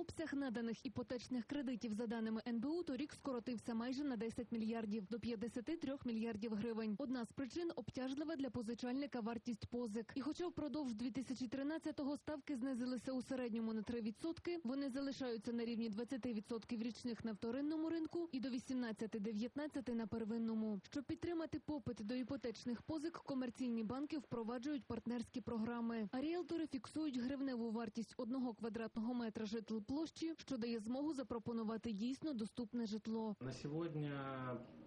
Обсяг наданих іпотечних кредитів за даними НБУ торік скоротився майже на 10 мільярдів до 53 мільярдів гривень. Одна з причин обтяжлива для позичальника вартість позик. І хоча впродовж 2013-го ставки знизилися у середньому на 3%, вони залишаються на рівні 20% річних на вторинному ринку і до 18-19 на первинному. Щоб підтримати попит до іпотечних позик, комерційні банки впроваджують партнерські програми. А ріелтори фіксують гривневу вартість одного квадратного метра житлплощі, що дає змогу запропонувати дійсно доступне житло. На сегодня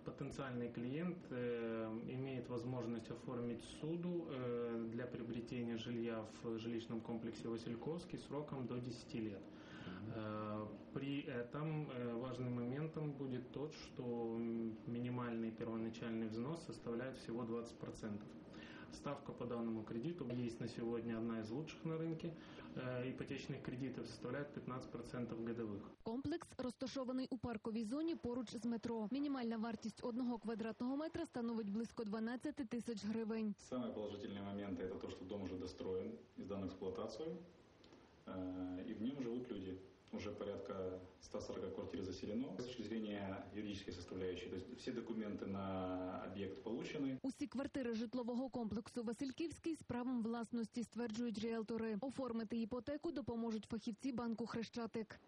потенциальный клиент э, имеет возможность оформить суду э, для приобретения жилья в жилищном комплексе Васильковский сроком до 10 лет. Э, При этом э, важным моментом будет тот, что м, минимальный первоначальный взнос составляет всего 20%. Ставка по данному кредиту есть на сегодня одна из лучших на рынке. Э, Ипотечных кредитов составляет 15% годовых. Комплекс розташований у парковій зоні поруч з метро. Мінімальна вартість одного квадратного метра становить близько 12 тисяч гривень. Самые положительные моменты это то, что дом уже достроен и сдан в эксплуатацию, э, и в нем живут люди. Уже порядка 140 квартир заселено. С точки зрения юридической составляющей, то есть все документы на объект получены, Усі квартири житлового комплексу Васильківський з правом власності стверджують ріелтори. Оформити іпотеку допоможуть фахівці банку Хрещатик.